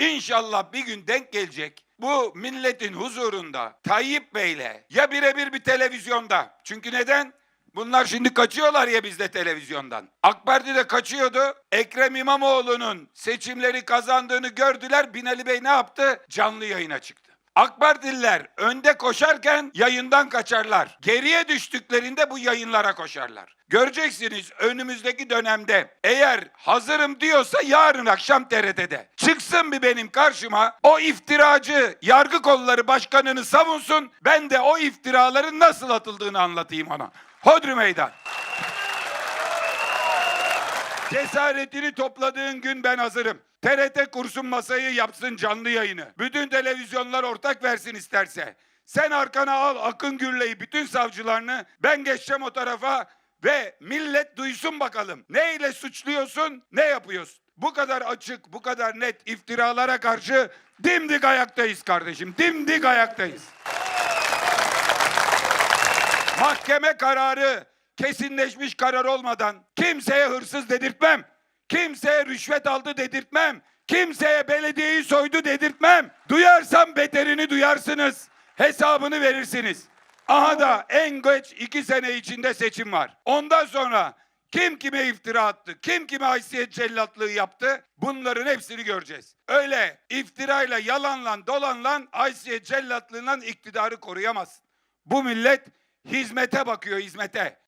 İnşallah bir gün denk gelecek. Bu milletin huzurunda Tayyip Bey'le ya birebir bir televizyonda. Çünkü neden? Bunlar şimdi kaçıyorlar ya bizde televizyondan. AK Parti de kaçıyordu. Ekrem İmamoğlu'nun seçimleri kazandığını gördüler. Binali Bey ne yaptı? Canlı yayına çıktı. AK Partililer önde koşarken yayından kaçarlar. Geriye düştüklerinde bu yayınlara koşarlar. Göreceksiniz önümüzdeki dönemde eğer hazırım diyorsa yarın akşam TRT'de. Çıksın bir benim karşıma o iftiracı yargı kolları başkanını savunsun. Ben de o iftiraların nasıl atıldığını anlatayım ona. Hodri meydan. Cesaretini topladığın gün ben hazırım. TRT kursun masayı yapsın canlı yayını. Bütün televizyonlar ortak versin isterse. Sen arkana al Akın Gürley'i bütün savcılarını. Ben geçeceğim o tarafa ve millet duysun bakalım. Neyle suçluyorsun, ne yapıyorsun? Bu kadar açık, bu kadar net iftiralara karşı dimdik ayaktayız kardeşim. Dimdik ayaktayız. Mahkeme kararı kesinleşmiş karar olmadan kimseye hırsız dedirtmem. Kimseye rüşvet aldı dedirtmem. Kimseye belediyeyi soydu dedirtmem. Duyarsam beterini duyarsınız. Hesabını verirsiniz. Aha da en geç iki sene içinde seçim var. Ondan sonra kim kime iftira attı, kim kime haysiyet cellatlığı yaptı bunların hepsini göreceğiz. Öyle iftirayla, yalanla, dolanla haysiyet cellatlığından iktidarı koruyamazsın. Bu millet hizmete bakıyor hizmete.